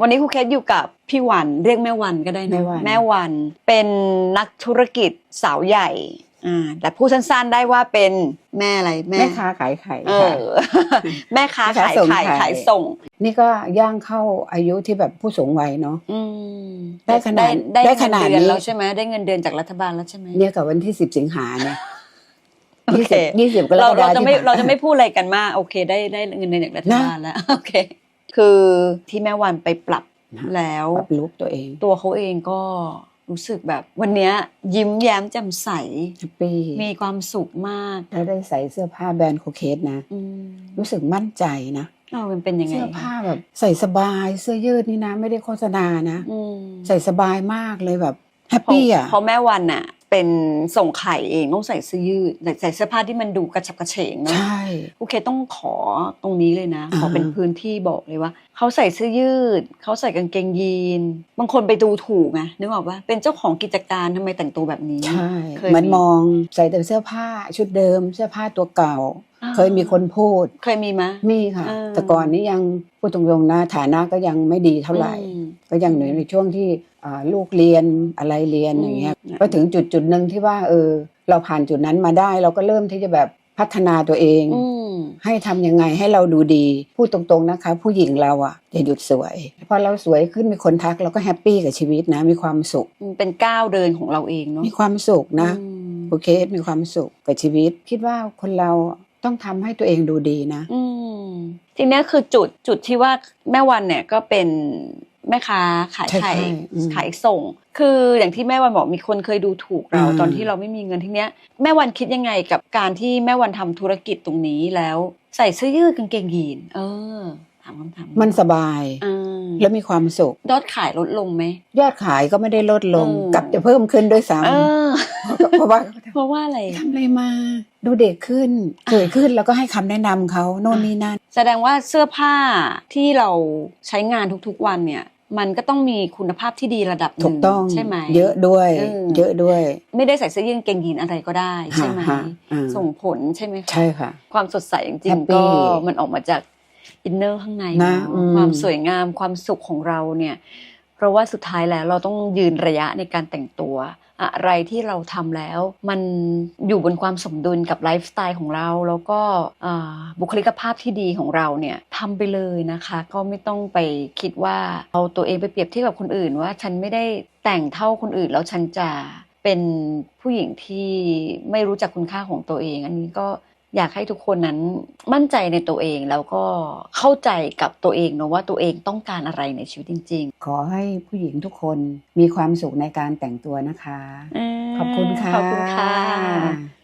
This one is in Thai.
วันนี้ครูเคสอยู่กับพี่วันเรียกแม่วันก็ได้นะแม่วัน แม่วันเป็นนักธุรกิจสาวใหญ่อ่าแต่พูดสั้นๆได้ว่าเป็นแม่อะไรแม่แม่ค้าขายไข่เอค่ะ อ แม่ค้าขายแม่ค้าส่งไข่ไข่ขายส่ง นี่ก็ย่างเข้าอายุที่แบบผู้สูงวัยเนาะ อืมได้ขนาดได้ได้ได้ขขนานาดดนี้นี้แล้วใช่ไหมได้เงินเดือนจากรัฐบาลแล้วใช่ไหม เนี่ยกับวันที่สิบสิงหาเนี่ยโอยี่เค สิบยี่สิบกรเรากฎาเราคมจะไม่ที่ผ่น เราจะไม่พูดอะไรกันมาก โอเค ได้ได้เงินเดือนจากรัฐบาลนะแล้ว โอเค คือที่แม่วันไปปรับนะแล้วปรับลุกตัวเอง ตัวเขาเองก็รู้สึกแบบวันเนี้ยยิ้มแย้มแจ่มใสแฮปปี้มีความสุขมาก แล้วได้ใส่เสื้อผ้าแบรนด์โคเคสนะอืมรู้สึกมั่นใจนะเออมันเป็นยังไงเสื้อผ้าแบบใส่สบายเสื้อยืดนี่นะ ไม่ได้โฆษณานะอืมใส่สบายมากเลยแบบแฮปเพราะปี้อะเพราะแม่วันน่ะ เป็นส่งไข่เองต้องใส่เสื้อยืดใส่เสื้อผ้าที่มันดูกระฉับกระเฉงเนาะใช่โอเคต้องขอตรงนี้เลยนะ ขอเป็นอ่าฮะพื้นที่บอกเลยว่าเขาใส่เสื้อยืดเขาใส่กางเกงยีน บางคนไปดูถูกไงนึกออกว่าเป็นเจ้าของกิจการทำไมแต่งตัวแบบนี้ใช่เคยเหมือนมีมองใส่แต่เสื้อผ้าชุดเดิมเสื้อผ้าตัวเก่าอ่า เคยมีคนพูด เคยมีไหมมีค่ะอ่าแต่ก่อนนี้ยังพูดตรงๆนะฐานะก็ยังไม่ดีเท่าไหร่อืมก็ยังอยู่ในช่วงที่อ่าลูกเรียนอะไรเรียนอืมอย่างเงี้ยอืมก็ถึงจุดจุดหนึ่งที่ว่าเออ เราผ่านจุดนั้นมาได้ เราก็เริ่มที่จะแบบพัฒนาตัวเองอืมให้ทำยังไงให้เราดูดี พูดตรงๆนะคะ ผู้หญิงเราอะอย่าหยุดสวย พอเราสวยขึ้นมีคนทักเราก็แฮปปี้กับชีวิตนะ มีความสุขมันเป็นก้าวเดินของเราเองเนาะมีความสุขนะอืมโอเคมีความสุขกับชีวิต คิดว่าคนเรา ต้องทำให้ตัวเองดูดีนะ อืมทีเนี้ยคือจุดจุดที่ว่าแม่วันเนี่ยก็เป็นแม่ค้าขายใช่ไข่ใช่อืมขายส่ง คืออย่างที่แม่วันบอกมีคนเคยดูถูกเราอ่าตอนที่เราไม่มีเงินทีเนี้ยแม่วันคิดยังไงกับการที่แม่วันทำธุรกิจตรงนี้แล้ว ใส่เสื้อยืดกางเกงยีน เออถามคำถามมันสบายอ่าแล้วมีความสุขยอดขายลดลงไหมยอดขายก็ไม่ได้ลดลงเออกลับจะเพิ่มขึ้นด้วยซ้เออำเพราะว่าเพราะว่าอะไรทำอะไรมา ดูเด็กขึ้นสวยขึ้นแล้วก็ให้คำแนะนำเขาโน่นนี่นั่นแสดงว่าเสื้อผ้าที่เราใช้งานทุกๆวันเนี่ยมันก็ต้องมีคุณภาพที่ดีระดับหถูนึ่กงต้องใช่ไหมเยอะด้วยเออเยอะด้วย ไม่ได้ใส่เสื้อยืดกางเกงยีนอะไรก็ได้ใช่ไหมฮะฮะอ่าส่งผลใช่ไหมคะใช่ค่ะ ความสดใสจริงแฮปๆปี้ก็มันออกมาจากอินเนอร์ข้างในนะเนอะอืมความสวยงามความสุขของเราเนี่ยเพ ราะว่าสุดท้ายแล้วเราต้องยืนระยะในการแต่งตัว อะไรที่เราทำแล้ว มันอยู่บนความสมดุลกับไลฟ์สไตล์ของเรา แล้วก็บุคลิกภาพที่ดีของเราเนี่ยทำไปเลยนะคะ ก็ไม่ต้องไปคิดว่าเอาตัวเองไปเปรียบเทียบกับคนอื่น ว่าฉันไม่ได้แต่งเท่าคนอื่นแล้วฉันจะเป็นผู้หญิงที่ไม่รู้จักคุณค่าของตัวเอง อันนี้ก็ อยากให้ทุกคนนั้นมั่นใจในตัวเองแล้วก็เข้าใจกับตัวเองเนอะว่าตัวเองต้องการอะไรในชีวิตจริงขอให้ผู้หญิงทุกคนมีความสุขในการแต่งตัวนะคะๆขอบคุณค่ะ ขอบคุณค่ะ